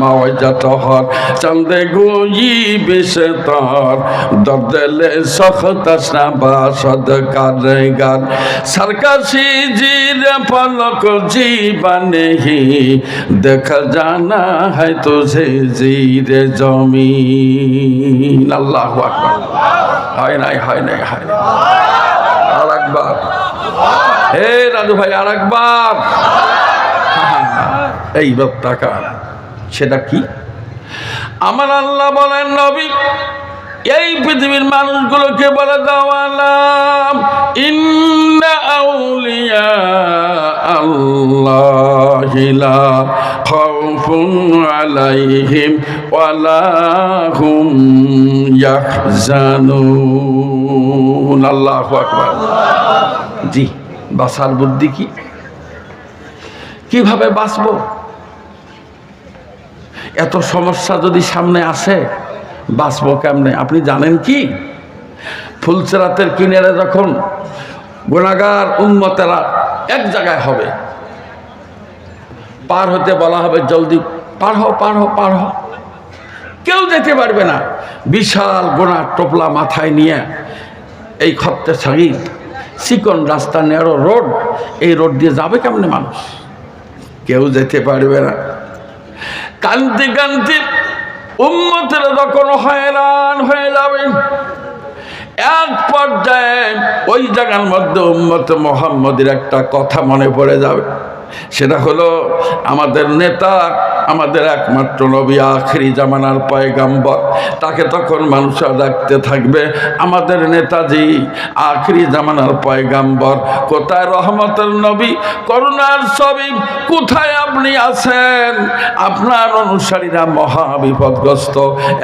মাওয়াজা তহর চন্দে গুই বিশে তহর দর্দেলে সখতাসনা বা সদকার গান সরকাশি জির পলক জীবনে হি দেখা জানা है तुझे জির জমিন আল্লাহু আকবার হয় নাই হয় নাই হয় নাই আর একবার হে রাজু ভাই আর একবার এইবার টাকা সেটা কি? আমার আল্লাহ বলেন, নবী, এই পৃথিবীর মানুষগুলোকে বলে ইন্না আউলিয়া হুম জি বাসার বুদ্ধি কি? কীভাবে বাঁচবো? এত সমস্যা যদি সামনে আসে, বাঁচবো কেমনে? আপনি জানেন কি? ফুলচেরাতের কিনারে যখন গুণাগার উন্মতেরা এক জায়গায় হবে, পার হতে বলা হবে জলদি, পার হও পার হও পার হও। কেউ যেতে পারবে না। বিশাল গোনা টোপলা মাথায় নিয়ে এই খপ্তে ছাগি চিকন রাস্তা নেড়ো রোড, এই রোড দিয়ে যাবে কেমনে মানুষ? কেউ যেতে পারবে না। কান্তি কান্তি উন্মতের যখন হয়রান হয়ে যাবে, এক পর্যায়ে ওই জায়গার মধ্যে উম্মত মোহাম্মদের একটা কথা মনে পড়ে যাবে। সেটা হলো আমাদের নেতা, আমাদের একমাত্র নবী আখরি জামানার পয়গাম্বর। তাকে তখন মানুষরা ডাকতে থাকবে, আমাদের নেতাজি, আখরি জামানার পয়গাম্বর, কোথায় রহমতের নবী? করুণার ছবি, কোথায় আপনি আছেন? আপনার অনুসারীরা মহা বিপদগ্রস্ত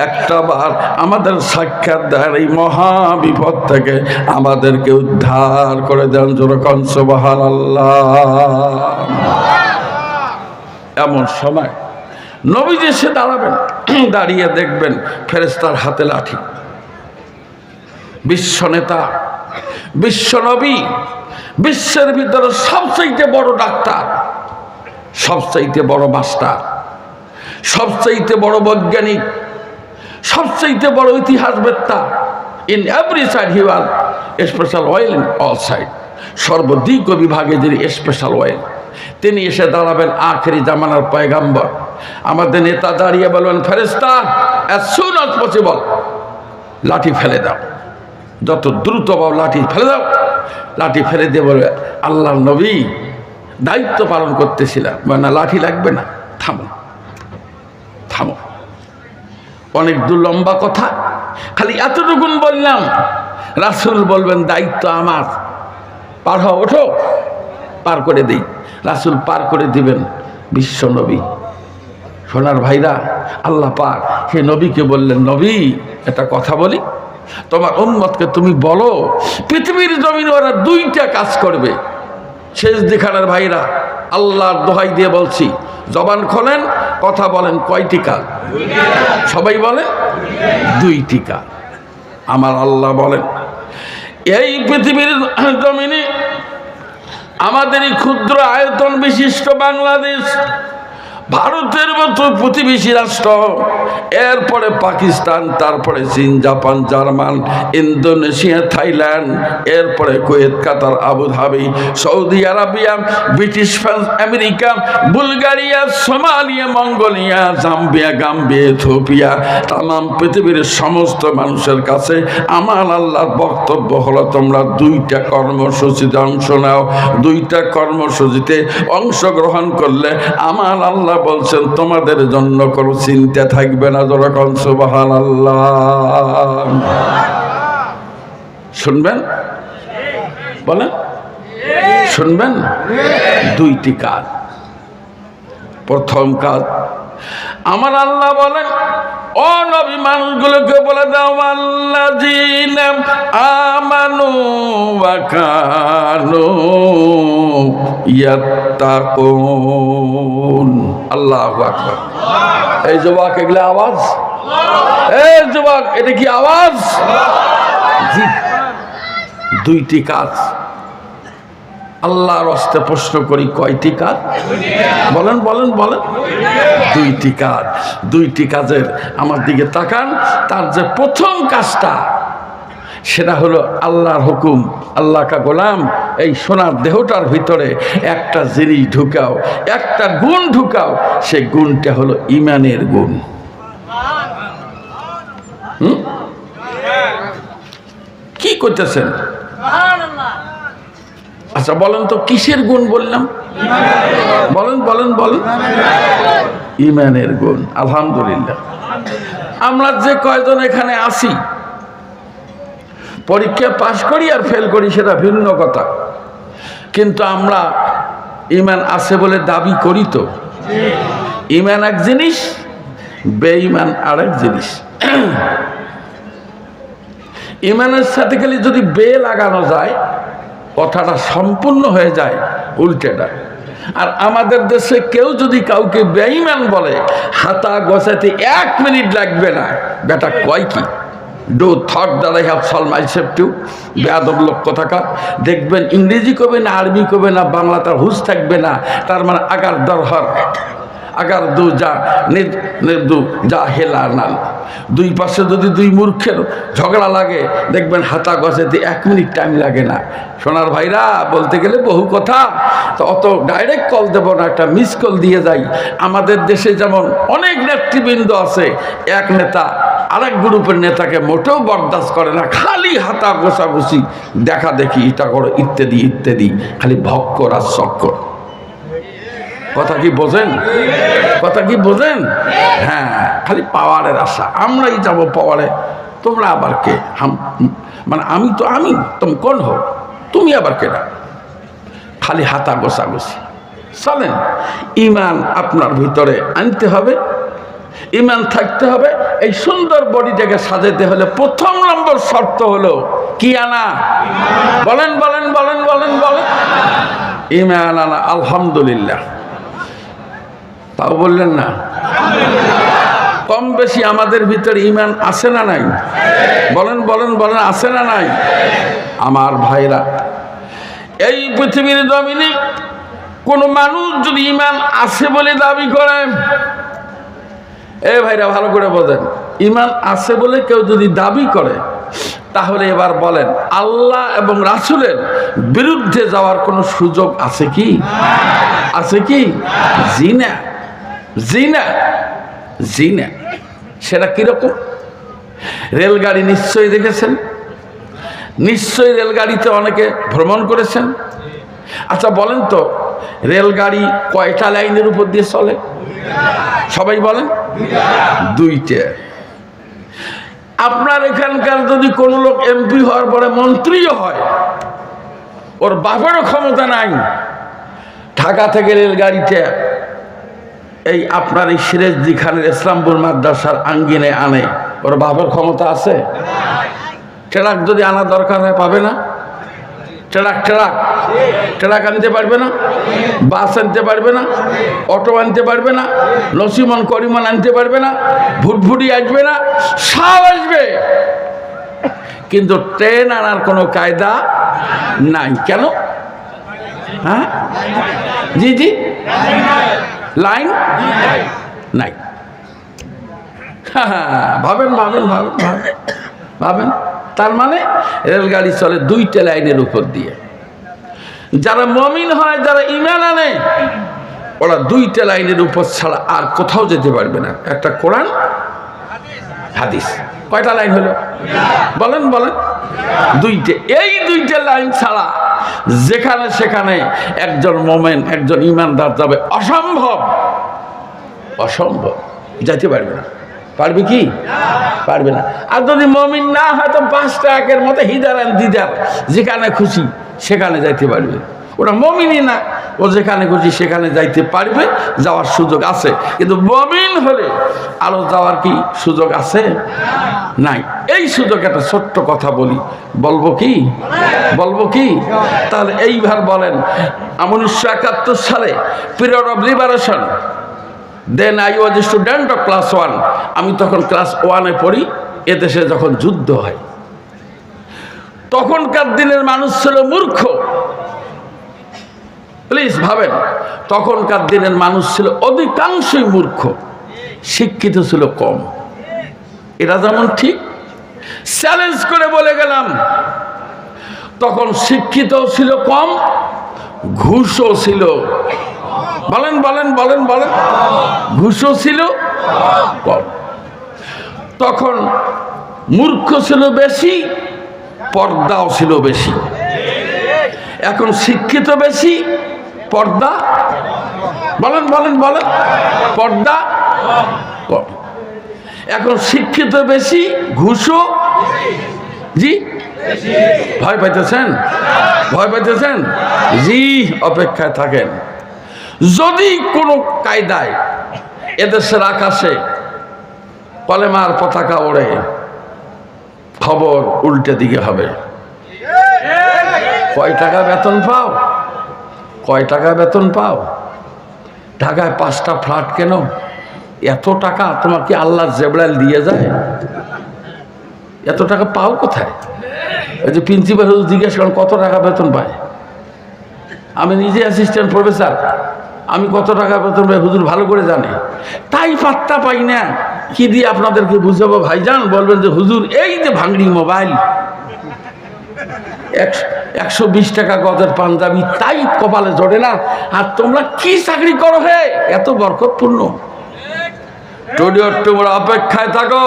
একটা বার আমাদের সাক্ষাৎ দেয় এই মহা বিপদ থেকে আমাদেরকে উদ্ধার করে দেন যেরকম সুবহান আল্লাহ এমন সময় নবীজি সে দাঁড়াবেন, দাঁড়িয়ে দেখবেন ফেরেস্তার হাতে লাঠি। বিশ্ব নেতা, বিশ্ব নবী, বিশ্বের ভিতরে সবচাইতে বড় ডাক্তার, সবচাইতে বড় মাস্টার, সবচাইতে বড় বৈজ্ঞানিক, সবচাইতে বড় ইতিহাসবেত্তা in every side he was special oil in all side. সর্বদিক বিভাগে যিনি স্পেশাল অয়েল। তিনি এসে দাঁড়াবেন আখেরি জামানার পয়গাম্বর। আমাদের নেতা দাঁড়িয়ে বলবেন ফেরেস্তা অ্যাজ সুন পসিবল লাঠি ফেলে দাও। যত দ্রুত পাও লাঠি ফেলে দাও। লাঠি ফেলে দিয়ে বলবে, আল্লাহ নবী, দায়িত্ব পালন করতেছিলাম। না, লাঠি লাগবে না, থামো থামো। অনেক দূর লম্বা কথা, খালি এতটুকুন বললাম। রাসুল বলবেন, দায়িত্ব আমার। পার হও, ওঠো। পার করে দিই। রাসুল পার করে দিবেন বিশ্ব নবী। সোনার ভাইরা, আল্লাহ পাক সে নবীকে বললেন, নবী, একটা কথা বলি। তোমার উম্মতকে তুমি বলো, পৃথিবীর জমিনে ওরা দুইটা কাজ করবে। শেষ দিখানের ভাইরা, আল্লাহর দোহাই দিয়ে বলছি, জবান খোলেন, কথা বলেন কয়টি কাজ সবাই বলে দুইটি কাজ আমার আল্লাহ বলেন, এই পৃথিবীর জমিনে আমাদের এই ক্ষুদ্র আয়তন বিশিষ্ট বাংলাদেশ। ভারতের মতো প্রতিবেশী রাষ্ট্র, এরপরে পাকিস্তান, তারপরে চীন, জাপান, জার্মান, ইন্দোনেশিয়া, থাইল্যান্ড, এরপরে Kuwait, Qatar, Abu Dhabi, Saudi Arabia, British France, America, Bulgaria, Somalia, Mongolia, Zambia, Gambia Ethiopia তাম পৃথিবীর সমস্ত মানুষের কাছে আমার আল্লাহর বক্তব্য হলো, তোমরা দুইটা কর্মসূচিতে অংশ নাও। দুইটা কর্মসূচিতে অংশগ্রহণ করলে আমার আল্লাহ বলছেন, তোমাদের জন্য কোনো চিন্তা থাকবে না যখন সুবাহান আল্লাহ শুনবেন? বলেন? শুনবেন? দুইটি কাজ। প্রথম কাজ, আমার আল্লাহ বলেন, ও নবী, মানুষগুলোকে বলে দাও আল্লাহ আমানু ওয়াকানু ইয়াত্তাকুন। আল্লাহু আকবার। এই যুবক, এগুলো আওয়াজ? এই যুবক, এটা কি আওয়াজ? দুইটি কাজ। আল্লাহর হস্তে প্রশ্ন করি, কয়টি কাজ? বলেন বলেন বলেন। দুইটি কাজ। দুইটি কাজের আমার দিকে তাকান, তার যে প্রথম কাজটা সেটা হলো আল্লাহর হুকুম আল্লাহ কা গোলাম, এই সোনার দেহটার ভিতরে একটা জিনিস ঢুকাও, একটা গুণ ঢুকাও সে গুণটা হলো ইমানের গুণ? কি করতেছেন আচ্ছা বলেন তো, কিসের গুণ বললাম? বলেন বলেন বলেন। ইমানের গুণ, আলহামদুলিল্লাহ। আমরা যে কয়জন এখানে আসি পরীক্ষা পাশ করি আর ফেল করি, সেটা ভিন্ন কথা। কিন্তু আমরা ইমান আছে বলে দাবি করি তো। ইমান এক জিনিস, বেঈমান আরেক জিনিস। ইমানের সাথে খালি যদি বে লাগানো যায়, কথাটা সম্পূর্ণ হয়ে যায়, উল্টেটা। আর আমাদের দেশে কেউ যদি কাউকে বেঈমান বলে, হাতা গোছাতে এক মিনিট লাগবে না। বেটা কয় কি? Do thought that I have sold myself to বেয়াদব লোক থাকা দেখবেন ইংরেজি কবে না, আরবি কবে না, বাংলা তার হুশ থাকবে না, তার মানে আগার দরহর। আগার দু যা নির- নির্দু যা হেলা নাল দুই পাশে যদি দুই মূর্খের ঝগড়া লাগে, দেখবেন হাতা গছাতে এক মিনিট টাইম লাগে না। সোনার ভাইরা, বলতে গেলে বহু কথা, তো অত ডাইরেক্ট কল দেব না, একটা মিস কল দিয়ে যাই। আমাদের দেশে যেমন অনেক নেতৃবৃন্দ আছে, এক নেতা, আরেক গ্রুপের নেতাকে মোটেও বরদাস্ত করে না, খালি হাতা গোছাগুছি দেখা দেখি এটা করো, ইত্যাদি ইত্যাদি, খালি ভক্কর আর চক্কর কথা কি বোঝেন? কথা কি বোঝেন? হ্যাঁ খালি পাওয়ারের আশা। আমরাই যাব পাওয়ারে। তোমরা আবার কে? হাম মানে আমি তো আমি, তুমি কোন হো তুমি আবার কেনা খালি হাতা গোছাগুছি। চলেন, ইমান আপনার ভিতরে আনতে হবে। ইমান থাকতে হবে। এই সুন্দর বডিটাকে সাজাতে হলে প্রথম নম্বর শর্ত হলো কি আনা? বলেন বলেন বলেন বলেন বলেন। ইমান আনা, আলহামদুলিল্লাহ। তাও বললেন না। কম বেশি আমাদের ভিতরে ইমান আছে না নাই? বলেন বলেন বলেন, আছে না নাই? আমার ভাইরা, এই পৃথিবীর জমিনে কোন মানুষ যদি ইমান আছে বলে দাবি করে, এ ভাইরা ভালো করে বলেন ইমান আছে বলে কেউ যদি দাবি করে, তাহলে এবার বলেন, আল্লাহ এবং রাসুলের বিরুদ্ধে যাওয়ার কোনো সুযোগ আছে কি? আছে কি? জিনা জিনা জিনা, সেটা কীরকম? রেলগাড়ি নিশ্চয়ই দেখেছেন? নিশ্চয়ই রেলগাড়িতে অনেকে ভ্রমণ করেছেন? আচ্ছা বলেন তো, রেলগাড়ি কয়টা লাইনের উপর দিয়ে চলে? সবাই বলেন? দুইটা। আপনার এখানকার যদি কোনো লোক এমপি হওয়ার পরে মন্ত্রীও হয়, ওর বাপেরও ক্ষমতা নাই। ঢাকা থেকে রেলগাড়িতে এই আপনার এই সিরেজদি খানের ইসলামপুর মাদ্রাসার আঙ্গিনে আনে। ওর বাপের ক্ষমতা আছে? ট্রাক যদি আনা দরকার হয় পাবে না? Truck truck. ট্রাক আনতে পারবে না? বাস আনতে পারবে না? অটো আনতে পারবে না? নসিমন করিমন আনতে পারবে না? ভুটভুটি আসবে না? সব আসবে। কিন্তু ট্রেন আনার কোনো কায়দা নাই। কেন? হ্যাঁ? জি জি? লাইন? নাই। ভাবেন ভাবেন ভাবেন ভাবেন ভাবেন। তার মানে রেলগাড়ি চলে দুইটা লাইনের উপর দিয়ে। যারা মমিন হয়, যারা ইমান আনে, ওরা দুইটা লাইনের উপর ছাড়া আর কোথাও যেতে পারবে না। একটা কোরআন, হাদিস। কয়টা লাইন হলো? বলেন বলেন। দুইটে। এই দুইটে লাইন ছাড়া যেখানে সেখানে একজন মোমেন, একজন ইমানদার যাবে, অসম্ভব। অসম্ভব। যাইতে পারবে না। পারবে কি? পারবে না। আর যদি মমিন না হয়, তো পাঁচটা একের মতো হিদার দিদার যেখানে খুশি সেখানে যাইতে পারবে। ওরা মমিনই না। ও যেখানে খুশি সেখানে যাইতে পারবে, যাওয়ার সুযোগ আছে। কিন্তু মমিন হলে আরও যাওয়ার কি সুযোগ আছে? নাই। এই সুযোগ একটা ছোট্ট কথা বলি। বলব কি? বলব কি? তাহলে এইবার বলেন উনিশশো একাত্তর সালে period of liberation then I was student of class one আমি তখন ক্লাস ওয়ানে পড়ি এদেশে যখন যুদ্ধ হয়। তখনকার দিনের মানুষ ছিল মূর্খ। প্লিজ ভাবেন, তখনকার দিনের মানুষ ছিল অধিকাংশই মূর্খ, শিক্ষিত ছিল কম। এটা যেমন ঠিক চ্যালেঞ্জ করে বলে গেলাম, তখন শিক্ষিত ছিল কম, ঘুষও ছিল। বলেন বলেন বলেন বলেন, ঘুষও ছিল কম। তখন মূর্খ ছিল বেশি, পর্দাও ছিল বেশি। এখন শিক্ষিত বেশি পর্দা? বলেন বলেন বলেন। পর্দা? এখন শিক্ষিত বেশি ঘুষও জি? ভয় পাইতেছেন? ভয় পাইতেছেন? জি, অপেক্ষায় থাকেন। যদি কোনো কায়দায় এদেশের আকাশে কলেমার পতাকা ওড়ে, খবর উল্টে দিকে হবে। কয় টাকা বেতন পাও? কয় টাকা বেতন পাও? ঢাকায় পাঁচটা ফ্ল্যাট কেন? এত টাকা তোমার কি আল্লাহ জেবড়াল দিয়ে যায়? এত টাকা পাও কোথায়? ওই যে প্রিন্সিপাল জিজ্ঞেস করেন, কত টাকা বেতন পায়? আমি নিজে অ্যাসিস্ট্যান্ট প্রফেসর আমি কত টাকা বেতন পাই? হুজুর ভালো করে জানে। তাই পাত্তা পাই না। কি দিয়ে আপনাদেরকে বুঝাবো ভাইজান? বলবেন যে হুজুর, এই যে ভাঙড়ি মোবাইল। একশো একশো বিশ টাকা গজের পাঞ্জাবি, তাই কপালে জড়ে না। আর তোমরা কি চাকরি করো হে? এত বরকতপূর্ণ। তোমরা অপেক্ষায় থাকো,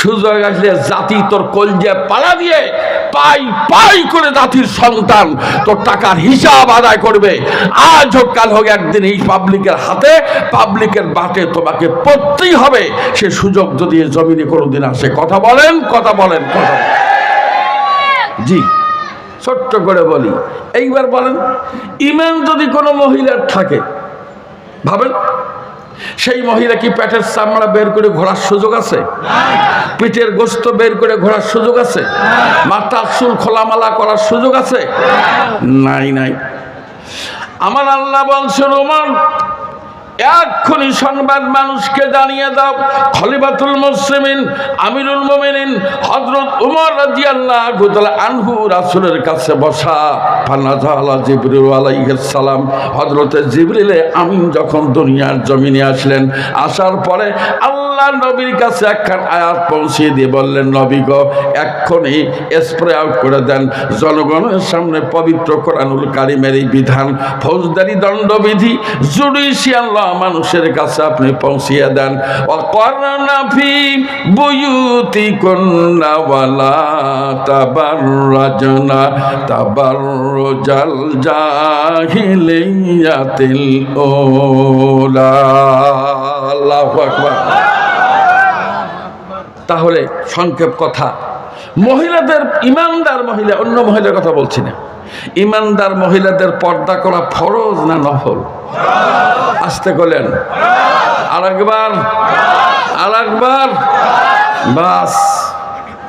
সুযোগ আসলে জাতি তোর কলজে পালা দিয়ে পাই পাই করে জাতির সন্তান তোর টাকার হিসাব আদায় করবে। আজ হোক, কাল হোক, একদিন এই পাবলিকের হাতে, পাবলিকের বাটে তোমাকে পড়তেই হবে। সে সুযোগ যদি জমিনে কোনোদিন আসে, কথা বলেন কথা বলেন, কথা। জি। ছোট্ট করে বলি। এইবার বলেন, ইমান যদি কোনো মহিলার থাকে, ভাবেন, সেই মহিলা কি পেটের চামড়া বের করে ঘোরার সুযোগ আছে? পিঠের গোস্ত বের করে ঘোরার সুযোগ আছে? মাথার চুল খোলামালা করার সুযোগ আছে? নাই নাই। আমার আল্লাহ বলছেন ওমান এক্ষুনি সংবাদ মানুষকে জানিয়ে দাও, খলিফাতুল মুসলিমিন, আমিরুল মোমিনিন, হযরত উমর রাদিয়াল্লাহু তাআলা আনহু রাসূলের কাছে বসা। ফানাজালা জিবরিল আলাইহিস সালাম। হযরতে জিবরিলে আমিন যখন দুনিয়ার জমিনে আসলেন, আসার পরে আল্লাহ নবীর কাছে একখান আয়াত পৌঁছে দিয়ে বললেন, নবী গো, এক্ষুনি স্প্রে আউট করে দেন। জনগণের সামনে পবিত্র কোরআনুল কারিমের এই বিধান, ফৌজদারি দণ্ডবিধি, জুডিশিয়াল মানুষের কাছে আপনি পৌঁছিয়ে দেন। অকর্ণা ফি বুয়ুতি তাবার রাজনা তাবার আকবার। তাহলে সংক্ষেপ কথা। মহিলাদের, ইমানদার মহিলা, অন্য মহিলার কথা বলছি না। ইমানদার মহিলাদের পর্দা করা ফরজ না নফল? আসতে করলেন আর একবার আর একবার বাস,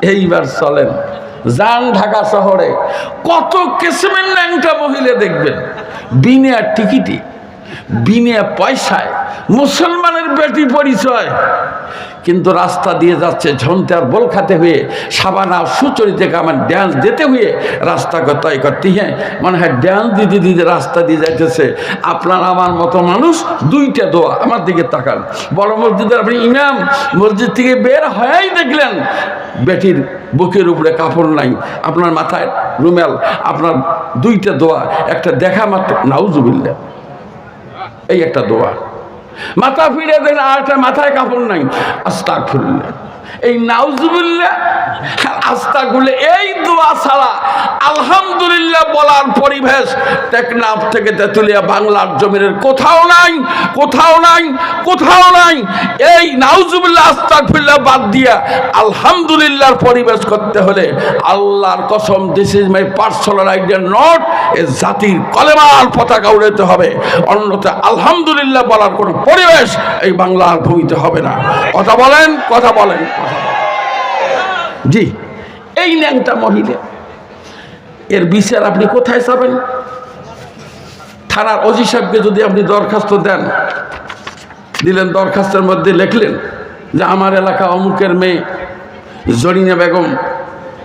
এইবার চলেন। যান ঢাকা শহরে। কত কিসিমের ন্যাংটা মহিলা দেখবেন? বিনা টিকিটে, বিনা পয়সায় মুসলমানের বেটি পরিচয়। কিন্তু রাস্তা দিয়ে যাচ্ছে ঝন্তে আর বল খাতে হয়ে, সাবানা সুচরিতে আমার ড্যান্স দিতে হয়ে রাস্তাকে তয় করতে হ্যাঁ। মনে হয় ড্যান্স দিতে দিতে রাস্তা দিয়ে যাইতেছে। আপনার আমার মতো মানুষ দুইটা দোয়া আমার দিকে তাকান। বড় মসজিদের আপনি ইমাম, মসজিদ থেকে বের হয়েই দেখলেন, বেটির বুকের উপরে কাপড় নাই, আপনার মাথায় রুমেল, আপনার দুইটা দোয়া, একটা দেখা মাত্র নাউজুবিল্লা এই একটা দোয়া। মাথা ফিরে দেন আর একটা মাথায় কাপড় নাই। আস্তাক ফুল্লা এই নাউজুবিল্লা আস্তাকুল্লা এই দোয়া ছাড়া আলহামদুলিল্লাহ বলার পরিবেশ টেকনাফ থেকে তেতুলিয়া বাংলার জমিনের কোথাও নাই কোথাও নাই কোথাও নাই। এই নাউজুবিল্লাহ আস্তাকুল্লাহ বাদ দিয়া আলহামদুলিল্লাহর পরিবেশ করতে হলে আল্লাহর কসম this is my personal idea not a জাতির কলেমার পতাকা উড়াতে হবে। অন্যথা আলহামদুলিল্লাহ বলার কোনো পরিবেশ এই বাংলার ভূমিতে হবে না। কথা বলেন কথা বলেন। জি, এই ন্যাংটা মহিলা। এর বিচার আপনি কোথায় যাবেন থানার অজি সাহেবকে যদি আপনি দরখাস্ত দেন, দিলেন দরখাস্তের মধ্যে লিখলেন যে আমার এলাকা অমুকের মেয়ে জরিনা বেগম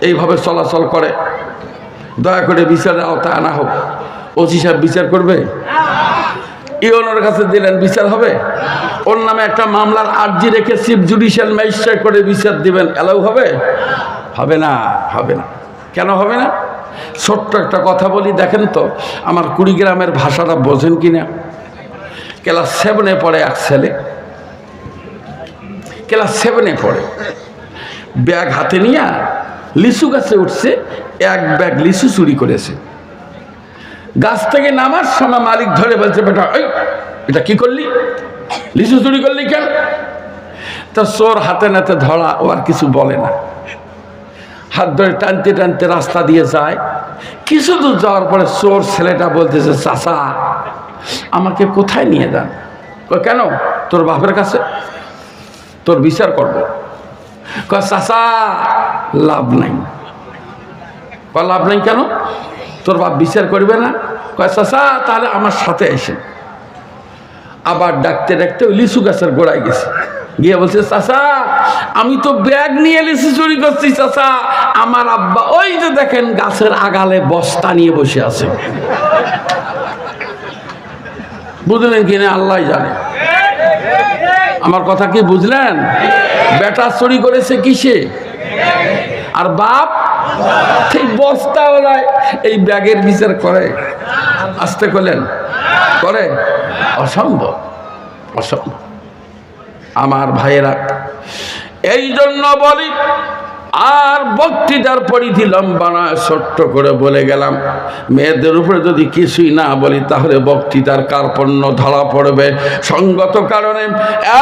এইভাবে চলাচল করে। দয়া করে বিচারের আওতায় আনা হোক। ওসি সাহেব বিচার করবে? ইওনের কাছে দিলেন, বিচার হবে? ওর নামে একটা মামলার আর্জি রেখে চিফ জুডিশিয়াল ম্যাজিস্ট্রেট করে বিচার দিবেন এলাও হবে? হবে না হবে না। কেন হবে না? ছোট্ট একটা কথা বলি, দেখেন তো, আমার কুড়িগ্রামের ভাষাটা বোঝেন কি না? ক্লাস সেভেনে পড়ে এক ছেলে। ক্লাস সেভেনে পড়ে। ব্যাগ হাতে নিয়ে লিচু গাছে উঠছে, এক ব্যাগ লিচু চুরি করেছে। গাছ থেকে নামার সময় মালিক ধরে বলছে, বেটা ওই এটা কি করলি? লিচু চুরি করলি কেন? তা চোর হাতে নাতে ধরা ও আর কিছু বলে না। হাত ধরে টানতে টানতে রাস্তা দিয়ে যায়। কিছু দূর যাওয়ার পরে চোর ছেলেটা বলতেছে, চাচা, আমাকে কোথায় নিয়ে যান? কেন? তোর বাপের কাছে? তোর বিচার করব। চাচা, লাভ নাই। লাভ নাই কেন? তোর বাপ বিচার করবে না? কয়, চাচা, তাহলে আমার সাথে এসে। আবার ডাকতে ডাকতে ওই লিচু গাছের গোড়ায় গেছে। গিয়ে বলছে, চাচা, আমি তো ব্যাগ নিয়ে লিচু চুরি করছি, চাচা। আমার আব্বা ওই যে দেখেন গাছের আগালে বস্তা নিয়ে বসে আছে। বুঝলেন কিনা আল্লাহ জানে। আমার কথা কি বুঝলেন? বেটা চুরি করেছে কিসে? আর বাপ এই বস্তাওয়ালায় এই ব্যাগের বিচার করে। আসতে করলেন, করে? অসম্ভব অসম্ভব। আমার ভাইয়েরা এই জন্য বলি আর বক্তৃতার পরিধি লম্বা নয়, ছোট্ট করে বলে গেলাম। মেয়েদের উপরে যদি কিছুই না বলি, তাহলে বক্তৃতার কার্পণ্য ধরা পড়বে। সঙ্গত কারণে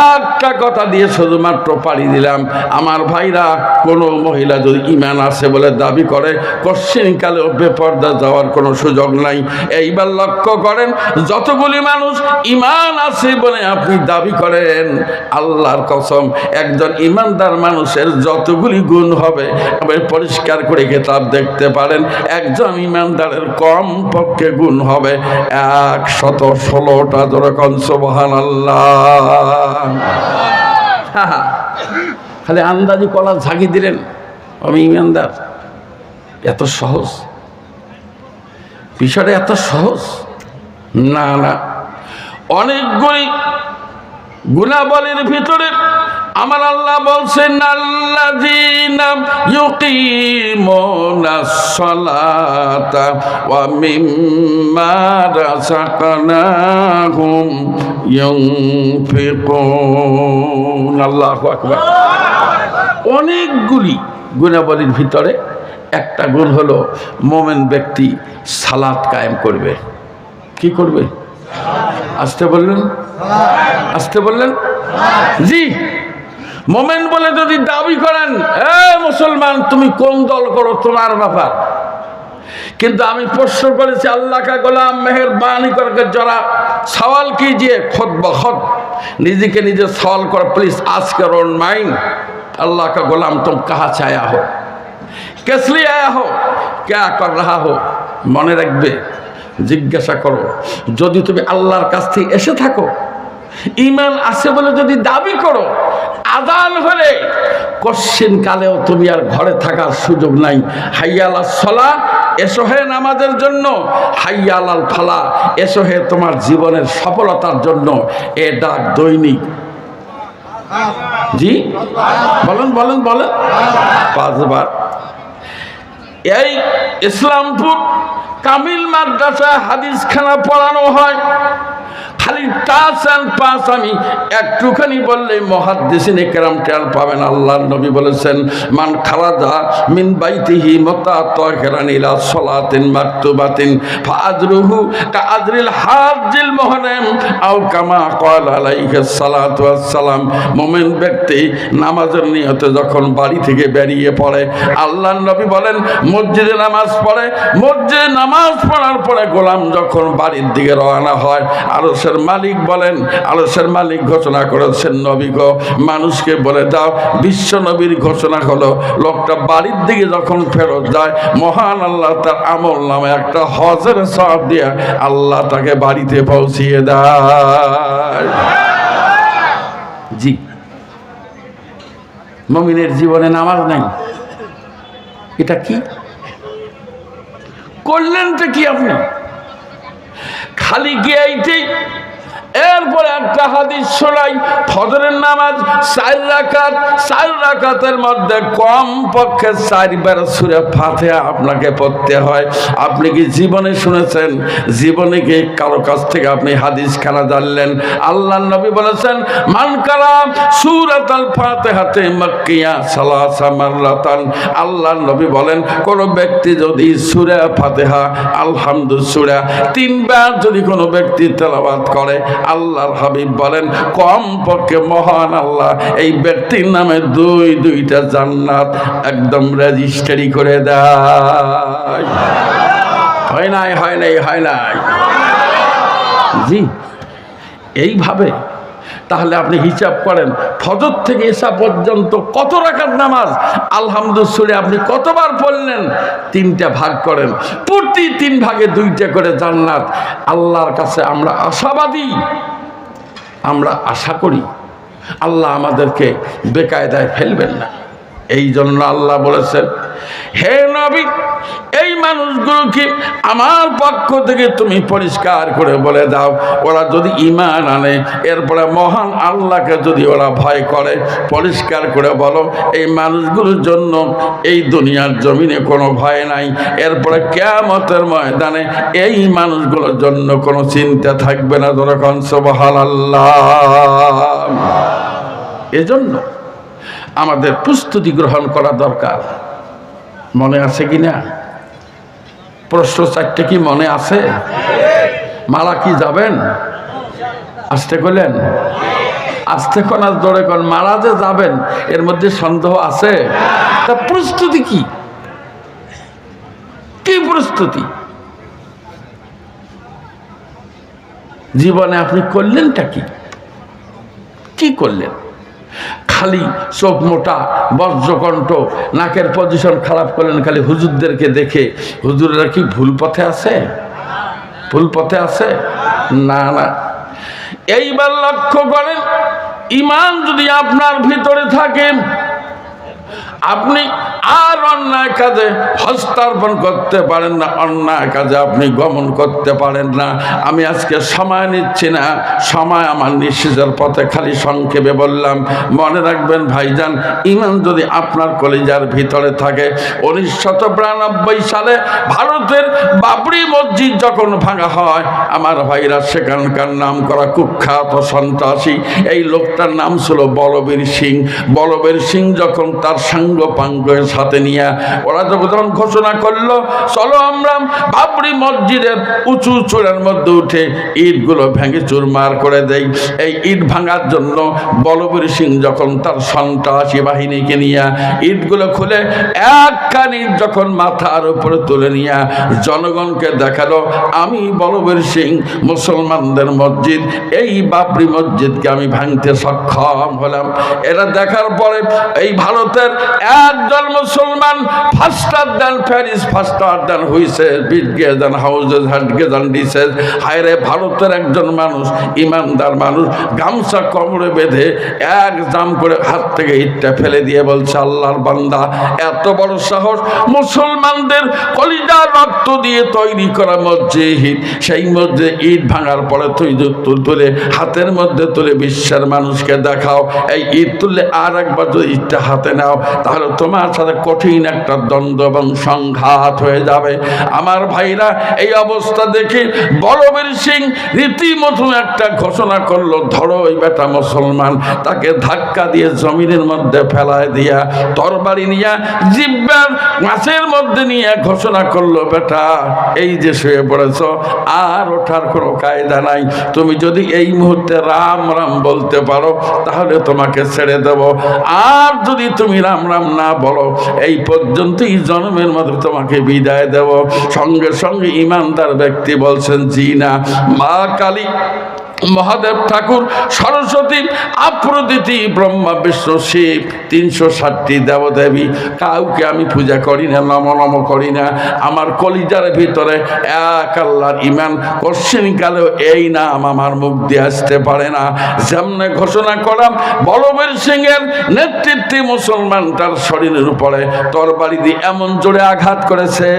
একটা কথা দিয়ে শুধুমাত্র পাড়ি দিলাম। আমার ভাইরা, কোনো মহিলা যদি ইমান আছে বলে দাবি করে, কশ্চিনকালেও বেপর্দা যাওয়ার কোনো সুযোগ নাই। এইবার লক্ষ্য করেন, যতগুলি মানুষ ইমান আছে বলে আপনি দাবি করেন, আল্লাহর কসম, একজন ইমানদার মানুষের যতগুলি গুণ হবে। আপনি পরিষ্কার করে খেতাব দেখতে পারেন। একজন ইমানদারের কম পক্ষে গুণ হবে একশত ষোলোটা যেরকম সোবহান আল্লাহ খালি আন্দাজি কলা ঝাঁকি দিলেন আমি ইমানদার। এত সহজ? বিষয়টা এত সহজ? না না। অনেকগুলি গুণাবলীর ভিতরে আমার আল্লাহ বলছেন, আল্লাযীনা ইউকিমুনাস সালাতা ওয়া আল্লাহু অনেকগুলি গুণাবলীর ভিতরে একটা গুণ হলো মোমেন ব্যক্তি সালাত কায়েম করবে। কি করবে? আসতে বললেন? আসতে বললেন? জি। মোমেন বলে যদি দাবি করেন, এ মুসলমান, তুমি কোন দল করো? তোমার ব্যাপার। কিন্তু আমি প্রশ্ন করেছি আল্লাহ কা গোলাম, মেহরবানি করকে যারা সওয়াল কি যে খত বখত নিজেকে নিজে সওয়াল করো প্লিজ আজকে রোন মাইন্ড আল্লাহ কা গোলাম, তুম কাহা ছায়া হো? কেসলি আয়া হো? ক্যা কর রাহা হো? মনে রাখবে, জিজ্ঞাসা করো। যদি তুমি আল্লাহর কাছ থেকে এসে থাকো ইমান আছে বলে যদি দাবি করো, আদান হলে কশ্চিন কালেও তুমি আর ঘরে থাকার সুযোগ নাই। হাইয়ালা সলা, এসো হে নামাজের জন্য। হাইয়ালাল ফালা, এসো হে তোমার জীবনের সফলতার জন্য। এ ডাক দৈনিক। জি? বলেন বলেন বলেন। পাঁচবার। এই ইসলামপুর কামিল মাদ্রাসায় হাদিস খানা পড়ানো হয়। খালি টাচ অ্যান্ড পাস আমি একটুখানি বললে মহাদ্দেশিন একরাম টের পাবেন। আল্লাহর নবী বলেছেন, মান খালাদা মিন বাইতিহি মতা তহেরানিলা সলাতিন মাকতুবাতিন ফাজরুহু কা আজরিল হাজিল মহরম আও কামা কল আলাইহিস সালাতু সালাম মোমেন ব্যক্তি নামাজের নিয়তে যখন বাড়ি থেকে বেরিয়ে পড়ে, আল্লাহর নবী বলেন, মসজিদে নামাজ পড়ে। মসজিদে নামাজ পড়ার পরে গোলাম যখন বাড়ির দিকে রওনা হয় আরসের মালিক বলেন আরসের মালিক ঘোষণা করেছেন, নবী মানুষকে বলে দাও, বিশ্ব নবীর ঘোষণা হলো, লোকটা বাড়ির দিকে যখন ফেরত যায়, মহান আল্লাহ তার আমল নামে একটা হজের সব দিয়ে আল্লাহ তাকে বাড়িতে পৌঁছিয়ে দেয়। জি। মমিনের জীবনে নামাজ নাই। এটা কি? করলেনটা কি আপনি? খালি গিয়েইতেই এরপরে একটা হাদিস শোনাই, ফজরের নামাজ চার রাকাত, চার রাকাতের মধ্যে কম পক্ষে চারবার সুরে ফাতে আপনাকে পড়তে হয়। আপনি কি জীবনে শুনেছেন? জীবনে কি কারও কাছ থেকে আপনি হাদিস খানা জানলেন? আল্লাহ নবী বলেছেন, মান কালাম সুরাত ফাতে হাতে মক্কিয়া সালাসা মাররাতান? আল্লাহ নবী বলেন, কোন ব্যক্তি যদি সুরে ফাতেহা আলহামদু সুরা তিনবার যদি কোনো ব্যক্তি তেলাবাদ করে আল্লাহর হাবিব বলেন কম পক্ষে মহান আল্লাহ এই ব্যক্তির নামে দুই, দুইটা জান্নাত একদম রেজিস্টারি করে দেয়। হয় নাই হয় নাই হয় নাই। জি, এইভাবে তাহলে আপনি হিসাব করেন, ফজর থেকে এসা পর্যন্ত কত রাখার নামাজ? আলহামদুসুরে আপনি কতবার পড়লেন? তিনটা ভাগ করেন। প্রতি তিন ভাগে দুইটা করে জান্নাত। আল্লাহর কাছে আমরা আশাবাদী। আমরা আশা করি। আল্লাহ আমাদেরকে বেকায়দায় ফেলবেন না। এই জন্য আল্লাহ বলেছেন, হে নবী এই মানুষগুলোকে আমার পক্ষ থেকে তুমি পরিষ্কার করে বলে দাও। ওরা যদি ইমান আনে, এরপরে মহান আল্লাহকে যদি ওরা ভয় করে, পরিষ্কার করে বলো, এই মানুষগুলোর জন্য এই দুনিয়ার জমিনে কোনো ভয় নাই। এরপরে কেয়ামতের ময়দানে এই মানুষগুলোর জন্য কোনো চিন্তা থাকবে না। যখন সবহাল আল্লাহ এজন্য আমাদের প্রস্তুতি গ্রহণ করা দরকার। মনে আছে কি না প্রশ্ন চারটে কি মনে আছে? মালা কি যাবেন? আসতে করলেন আসতে কোন আর দৌড়ে কোন মারা যে যাবেন, এর মধ্যে সন্দেহ আছে? তা প্রস্তুতি কি? কি প্রস্তুতি? জীবনে আপনি করলেনটা কি? কি করলেন? খালি চোখ মোটা, বজ্রকণ্ঠ, নাকের পজিশন খারাপ করলেন, খালি হুজুরদেরকে দেখে, হুজুরেরা কি ভুল পথে আছে? ভুল পথে আছে? না না। এইবার লক্ষ্য করেন, ইমান যদি আপনার ভিতরে থাকেন আপনি আর অন্যায় কাজে হস্তার্পণ করতে পারেন না, অন্যায় কাজে আপনি গমন করতে পারেন না। আমি আজকে সময় নিচ্ছি না, সময় আমার নিঃশেষের পথে খালি সংক্ষেপে বললাম। মনে রাখবেন ভাইজান, ইমান যদি আপনার কলিজার ভিতরে থাকে উনিশশত বিরানব্বই সালে ভারতের বাবরি মসজিদ যখন ভাঙা হয়, আমার ভাইরা সেখানকার নাম করা কুখ্যাত সন্ত্রাসী। এই লোকটার নাম ছিল বলবীর সিং। বলবীর সিং যখন তার সাঙ্গ পাঙ্গের সাথে নিয়ে ওরা যখন ঘোষণা করল, চলো আমরা বাবরি মসজিদের উঁচু চূড়ার মধ্যে উঠে ইটগুলো ভেঙে চুরমার করে দেই। এই ইট ভাঙার জন্য বলবীর সিং যখন তার সন্ত্রাসী বাহিনীকে নিয়ে ইটগুলো খুলে একখান যখন মাথার উপরে তুলে নিয়ে জনগণকে দেখাল, আমি বলবীর সিং, মুসলমানদের মসজিদ, এই বাবরি মসজিদকে আমি ভাঙতে সক্ষম হলাম। এটা দেখার পরে এই ভারতের একজন মুসলমান faster than Paris, faster than হইছে বিটগে দেন হাউজেস হাটগে দেন, ডিসেস। হায়রে ভারতের একজন মানুষ, ইমানদার মানুষ, গামছা কোমরে বেঁধে এক জাম করে হাত থেকে ইটটা ফেলে দিয়ে বলছে, আল্লাহর বান্দা, এত বড় সাহস মুসলমানদের কলিজা রক্ত দিয়ে তৈরি করা মসজিদ। সেই মধ্যে ইট ভাঙার পরে তুই তুলে, হাতের মধ্যে তুলে বিশ্বের মানুষকে দেখাও, এই ইট তুললে আর একবার যদি ইটটা হাতে নাও, তাহলে তোমার সাথে কঠিন একটা দ্বন্দ্ব এবং সংঘাত হয়ে যাবে। আমার ভাইরা, এই অবস্থা দেখে বলবীর সিং রীতিমতো একটা ঘোষণা করল, ধরো ওই বেটা মুসলমান, তাকে ধাক্কা দিয়ে জমিনের মধ্যে ফেলায় দিয়া তরবারি নিয়ে জিব্বার মাছের মধ্যে নিয়ে ঘোষণা করল, বেটা, এই যে শুয়ে পড়েছ, আর ওঠার কোনো কায়দা নাই। তুমি যদি এই মুহূর্তে রাম রাম বলতে পারো, তাহলে তোমাকে ছেড়ে দেব। আর যদি তুমি রাম রাম না বলো এই পর্যন্তই জন্মের মধ্যে তোমাকে বিদায় দেব। সঙ্গে সঙ্গে ইমানদার ব্যক্তি বলছেন জি না মা কালী মহাদেব ঠাকুর, সরস্বতী, আপ্রদিতি, ব্রহ্মা, বিষ্ণু, শিব, তিনশো ষাটটি দেবদেবী। কাউকে আমি পূজা করি না, নম নম করি না। আমার কলিজার ভিতরে এক আল্লাহর ইমান কালেও এই নাম আমার মুখ দিয়ে আসতে পারে না। যেমনে ঘোষণা করাম, বলবীর সিংয়ের নেতৃত্বে মুসলমান তার শরীরের উপরে তরবারি দিয়ে এমন জোরে আঘাত করেছে।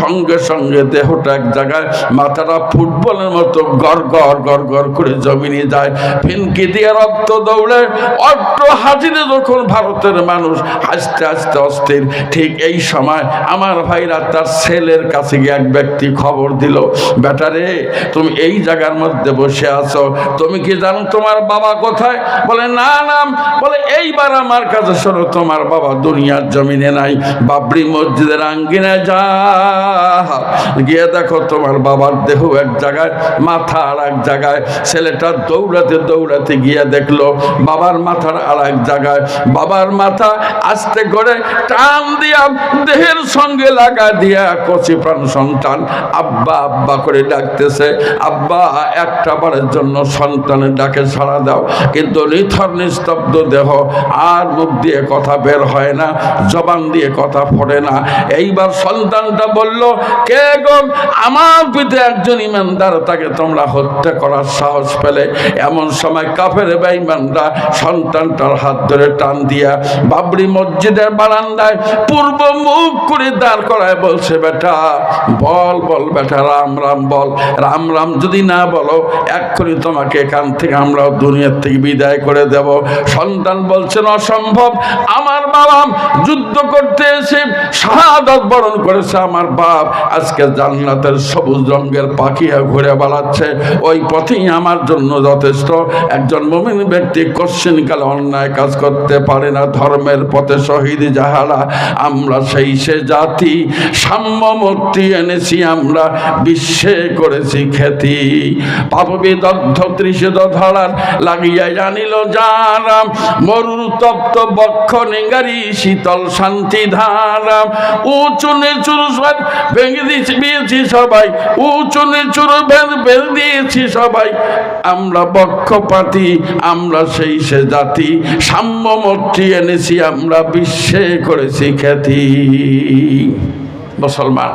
সঙ্গে সঙ্গে দেহটা এক জায়গায়, মাথাটা ফুটবলের মতো গড় গড় গড় গড় করে জমিনে যায়। ফিনকি দিয়ে রক্ত দৌড়ে। অট্ট হাজিরে যখন ভারতের মানুষ হাসতে হাসতে অস্থির, ঠিক এই সময় আমার ভাইরা তার ছেলের কাছে গিয়ে এক ব্যক্তি খবর দিল বেটারে তুমি এই জায়গার মধ্যে বসে আছো, তুমি কি জানো তোমার বাবা কোথায়? বলে, না নাম বলে, এইবার আমার কাছে শোনো, তোমার বাবা দুনিয়ার জমিনে নাই, বাবরি মসজিদের আঙ্গিনায় যা। গিয়ে দেখো তোমার বাবার দেহ এক জায়গায় মাথা আর এক জায়গায় ছেলেটা দৌড়াতে দৌড়াতে গিয়ে দেখল, বাবার মাথার আর এক জায়গায়। বাবার মাথা আস্তে করে টান দিয়া দেহের সঙ্গে লাগা দিয়া কচি প্রাণ সন্তান আব্বা আব্বা করে ডাকতেছে, আব্বা, একটা বারের জন্য সন্তানের ডাকে সাড়া দাও। কিন্তু নিথর, নিস্তব্ধ দেহ আর মুখ দিয়ে কথা বের হয় না, জবান দিয়ে কথা ফোড়ে না। এইবার সন্তানটা বলল, কে গো? আমার পিতে একজন ইমানদার, তাকে তোমরা হত্যা করার সাহস পেলে এমন সময় কাফের বেঈমানরা সন্তানটার হাত ধরে টান দিয়া বাবরি মসজিদের বারান্দায় পূর্ব মুখ করে দাঁড় করায় বলছে, বেটা, বল বল, বেটা, রাম রাম, বল। রাম রাম, যদি না বলো, এক্ষুনি তোমাকে এখান থেকে আমরা দুনিয়ার থেকে বিদায় করে দেব। সন্তান বলছেন অসম্ভব, আমার বাবা যুদ্ধ করতে এসে শাহাদত বরণ করেছে, আমার বাপ আজকে জান্নাতের সবুজ রঙের পাখি হয়ে ঘুরে বেড়াচ্ছে। ওই পথেই আমার জন্য যথেষ্ট। একজন মমিন ব্যক্তি কোশ্চিন কালে অন্যায় কাজ করতে পারে না, ধর্মের পথে শহীদ যাহারা, আমরা সেই সে জাতি। সাম্য মূর্তি এনেছি আমরা, বিশ্বে করেছি খ্যাতি। পাপবিদগ্ধ ত্রিশদ ধরার লাগিয়া জানিল জানাম মরুর তপ্ত বক্ষ নেঙ্গারি শীতল শান্তি ধারাম উঁচু নিচুর ভেঙে দিয়েছি সবাই, উঁচু নিচুর বেঁধে দিয়েছি সবাই আমরা বক্ষপাতি, আমরা সেই সে জাতি সাম্যমূর্তি এনেছি, আমরা বিশ্বে করেছি খ্যাতি। মুসলমান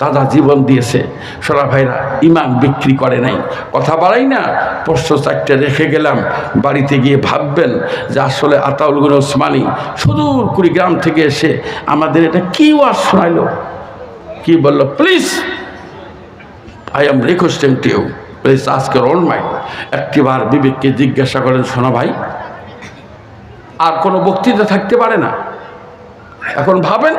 দাদা জীবন দিয়েছে। সোনা ভাইরা, ইমান বিক্রি করে নাই। কথা বাড়াই না, প্রশ্ন চারটে রেখে গেলাম। বাড়িতে গিয়ে ভাববেন যে আসলে আতাউল গুন ওসমানী সুদূর কুড়িগ্রাম থেকে এসে আমাদের এটা কি ওয়াজ শোনাইলো? কি বলল? Please I am requesting to you please, আজকের ওন মাইন্ড একটিবার বিবেককে জিজ্ঞাসা করেন, শোনা ভাই, আর কোনো বক্তৃতা থাকতে পারে না? এখন ভাবেন,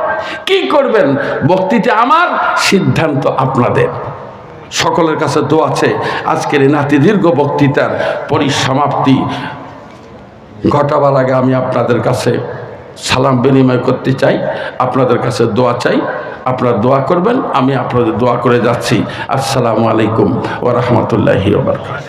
কি করবেন? বক্তৃতা আমার, সিদ্ধান্ত আপনাদের। সকলের কাছে তো আছে। আজকের এই নাতি দীর্ঘ বক্তৃতার পরিসমাপ্তি ঘটাবার আগে আমি আপনাদের কাছে সালাম বিনিময় করতে চাই, আপনাদের কাছে দোয়া চাই। আপনারা দোয়া করবেন আমি আপনাদের দোয়া করে যাচ্ছি। আসসালামু আলাইকুম ওরহমতুল্লাহি ওবরকাত